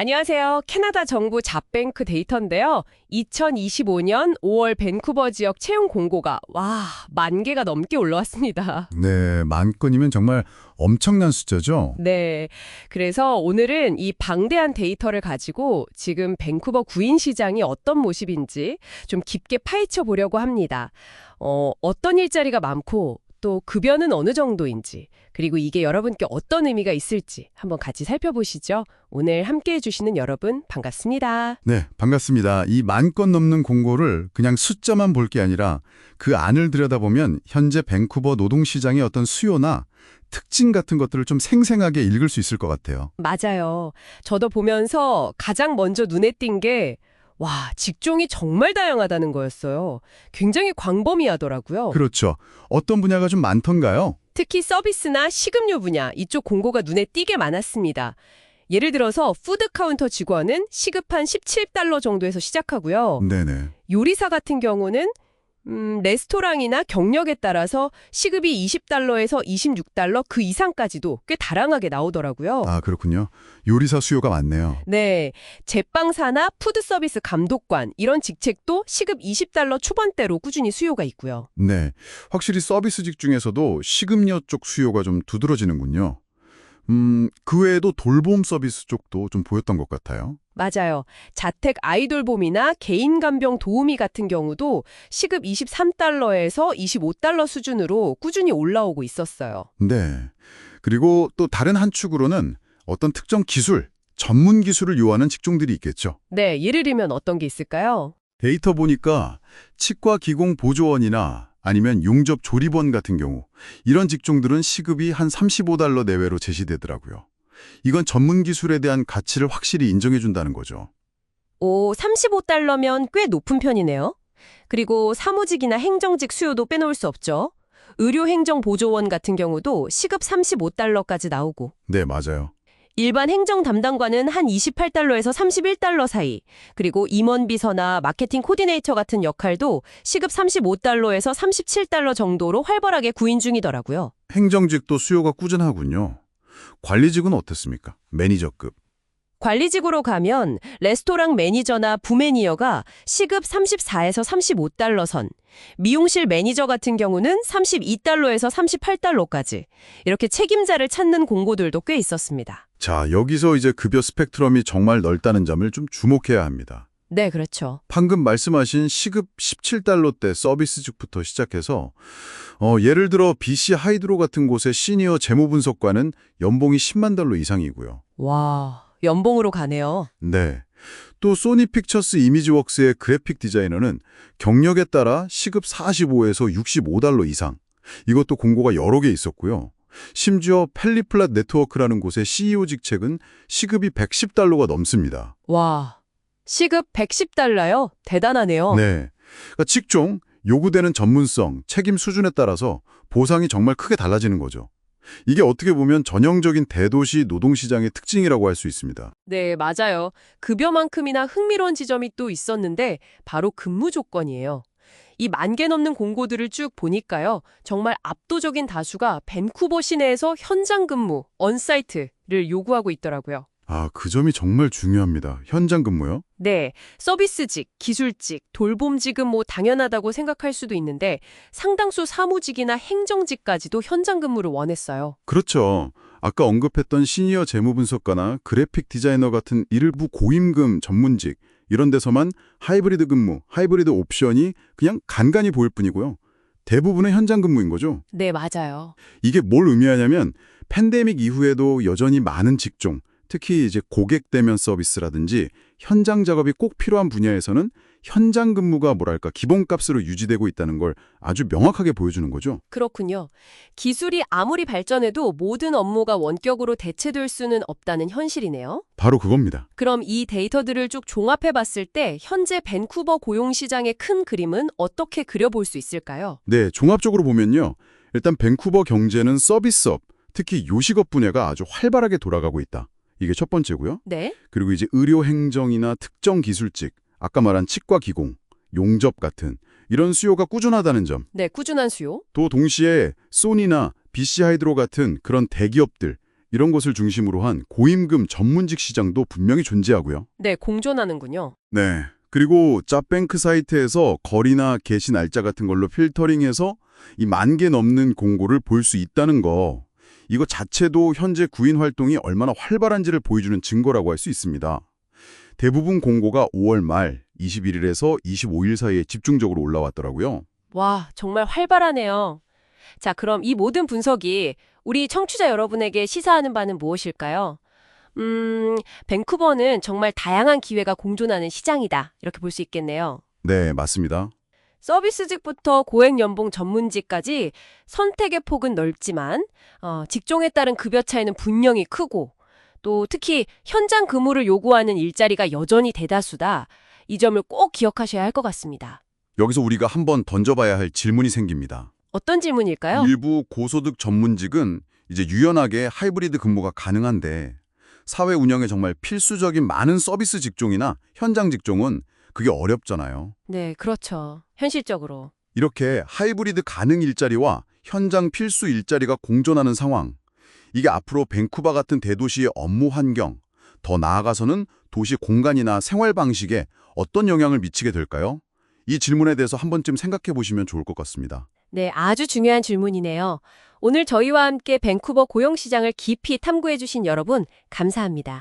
안녕하세요. 캐나다 정부 잡뱅크 데이터인데요. 2025년 5월 밴쿠버 지역 채용 공고가 와, 만 개가 넘게 올라왔습니다. 네, 만 건이면 정말 엄청난 숫자죠. 네. 그래서 오늘은 이 방대한 데이터를 가지고 지금 밴쿠버 구인 시장이 어떤 모습인지 좀 깊게 파헤쳐 보려고 합니다. 어, 어떤 일자리가 많고 또 급여는 어느 정도인지 그리고 이게 여러분께 어떤 의미가 있을지 한번 같이 살펴보시죠. 오늘 함께 해주시는 여러분 반갑습니다. 네, 반갑습니다. 이 만 건 넘는 공고를 그냥 숫자만 볼 게 아니라 그 안을 들여다보면 현재 밴쿠버 노동시장의 어떤 수요나 특징 같은 것들을 좀 생생하게 읽을 수 있을 것 같아요. 맞아요. 저도 보면서 가장 먼저 눈에 띈 게 와, 직종이 정말 다양하다는 거였어요. 굉장히 광범위하더라고요. 그렇죠. 어떤 분야가 좀 많던가요? 특히 서비스나 식음료 분야 이쪽 공고가 눈에 띄게 많았습니다. 예를 들어서 푸드 카운터 직원은 시급한 17달러 정도에서 시작하고요. 네네. 요리사 같은 경우는 음, 레스토랑이나 경력에 따라서 시급이 20달러에서 26달러 그 이상까지도 꽤 다양하게 나오더라고요. 아, 그렇군요. 요리사 수요가 많네요. 네, 제빵사나 푸드서비스 감독관 이런 직책도 시급 20달러 초반대로 꾸준히 수요가 있고요. 네. 확실히 서비스직 중에서도 식음료 쪽 수요가 좀 두드러지는군요. 음, 그 외에도 돌봄 서비스 쪽도 좀 보였던 것 같아요. 맞아요. 자택 아이돌봄이나 개인 간병 도우미 같은 경우도 시급 23달러에서 25달러 수준으로 꾸준히 올라오고 있었어요. 네. 그리고 또 다른 한 축으로는 어떤 특정 기술, 전문 기술을 요하는 직종들이 있겠죠. 네, 예를 들면 어떤 게 있을까요? 데이터 보니까 치과 기공 보조원이나 아니면 용접 조리원 같은 경우 이런 직종들은 시급이 한 35달러 내외로 제시되더라고요. 이건 전문 기술에 대한 가치를 확실히 인정해 준다는 거죠. 오, 35달러면 꽤 높은 편이네요. 그리고 사무직이나 행정직 수요도 빼놓을 수 없죠. 의료행정보조원 같은 경우도 시급 35달러까지 나오고 네, 맞아요. 일반 행정 담당관은 한 28달러에서 31달러 사이, 그리고 임원비서나 마케팅 코디네이터 같은 역할도 시급 35달러에서 37달러 정도로 활발하게 구인 중이더라고요. 행정직도 수요가 꾸준하군요. 관리직은 어땠습니까? 매니저급. 관리직으로 가면 레스토랑 매니저나 부매니어가 시급 34에서 35달러 선, 미용실 매니저 같은 경우는 32달러에서 38달러까지 이렇게 책임자를 찾는 공고들도 꽤 있었습니다. 자, 여기서 이제 급여 스펙트럼이 정말 넓다는 점을 좀 주목해야 합니다. 네, 그렇죠. 방금 말씀하신 시급 17달러대 서비스직부터 시작해서 어, 예를 들어 BC 하이드로 같은 곳의 시니어 재무분석관은 연봉이 10만 달러 이상이고요. 와, 연봉으로 가네요. 네. 또 소니 픽처스 이미지웍스의 그래픽 디자이너는 경력에 따라 시급 45에서 65달러 이상. 이것도 공고가 여러 개 있었고요. 심지어 펠리플랫 네트워크라는 곳의 CEO 직책은 시급이 110달러가 넘습니다. 와, 시급 110달러요? 대단하네요. 네. 그러니까 직종, 요구되는 전문성, 책임 수준에 따라서 보상이 정말 크게 달라지는 거죠. 이게 어떻게 보면 전형적인 대도시 노동시장의 특징이라고 할 수 있습니다. 네, 맞아요. 급여만큼이나 흥미로운 지점이 또 있었는데 바로 근무 조건이에요. 이 만 개 넘는 공고들을 쭉 보니까요. 정말 압도적인 다수가 밴쿠버 시내에서 현장 근무, 언사이트를 요구하고 있더라고요. 아, 그 점이 정말 중요합니다. 현장 근무요? 네, 서비스직, 기술직, 돌봄직은 뭐 당연하다고 생각할 수도 있는데 상당수 사무직이나 행정직까지도 현장 근무를 원했어요. 그렇죠. 아까 언급했던 시니어 재무분석가나 그래픽 디자이너 같은 일부 고임금 전문직 이런 데서만 하이브리드 근무, 하이브리드 옵션이 그냥 간간히 보일 뿐이고요. 대부분은 현장 근무인 거죠. 네, 맞아요. 이게 뭘 의미하냐면 팬데믹 이후에도 여전히 많은 직종, 특히 이제 고객 대면 서비스라든지 현장 작업이 꼭 필요한 분야에서는 현장 근무가 뭐랄까 기본값으로 유지되고 있다는 걸 아주 명확하게 보여주는 거죠. 그렇군요. 기술이 아무리 발전해도 모든 업무가 원격으로 대체될 수는 없다는 현실이네요. 바로 그겁니다. 그럼 이 데이터들을 쭉 종합해 봤을 때 현재 밴쿠버 고용 시장의 큰 그림은 어떻게 그려볼 수 있을까요? 네, 종합적으로 보면요. 일단 밴쿠버 경제는 서비스업, 특히 요식업 분야가 아주 활발하게 돌아가고 있다. 이게 첫 번째고요. 네. 그리고 이제 의료 행정이나 특정 기술직, 아까 말한 치과 기공, 용접 같은 이런 수요가 꾸준하다는 점. 네, 꾸준한 수요. 또 동시에 소니나 BC 하이드로 같은 그런 대기업들, 이런 것을 중심으로 한 고임금 전문직 시장도 분명히 존재하고요. 네, 공존하는군요. 네. 그리고 짭뱅크 사이트에서 거리나 게시 날짜 같은 걸로 필터링해서 이 만 개 넘는 공고를 볼 수 있다는 거. 이거 자체도 현재 구인 활동이 얼마나 활발한지를 보여주는 증거라고 할 수 있습니다. 대부분 공고가 5월 말 21일에서 25일 사이에 집중적으로 올라왔더라고요. 와, 정말 활발하네요. 자, 그럼 이 모든 분석이 우리 청취자 여러분에게 시사하는 바는 무엇일까요? 음, 밴쿠버는 정말 다양한 기회가 공존하는 시장이다. 이렇게 볼 수 있겠네요. 네, 맞습니다. 서비스직부터 고액연봉 전문직까지 선택의 폭은 넓지만 어, 직종에 따른 급여 차이는 분명히 크고 또 특히 현장 근무를 요구하는 일자리가 여전히 대다수다. 이 점을 꼭 기억하셔야 할 것 같습니다. 여기서 우리가 한번 던져봐야 할 질문이 생깁니다. 어떤 질문일까요? 일부 고소득 전문직은 이제 유연하게 하이브리드 근무가 가능한데 사회 운영에 정말 필수적인 많은 서비스 직종이나 현장 직종은 그게 어렵잖아요. 네, 그렇죠. 현실적으로. 이렇게 하이브리드 가능 일자리와 현장 필수 일자리가 공존하는 상황. 이게 앞으로 밴쿠버 같은 대도시의 업무 환경, 더 나아가서는 도시 공간이나 생활 방식에 어떤 영향을 미치게 될까요? 이 질문에 대해서 한 번쯤 생각해 보시면 좋을 것 같습니다. 네, 아주 중요한 질문이네요. 오늘 저희와 함께 밴쿠버 고용시장을 깊이 탐구해 주신 여러분, 감사합니다.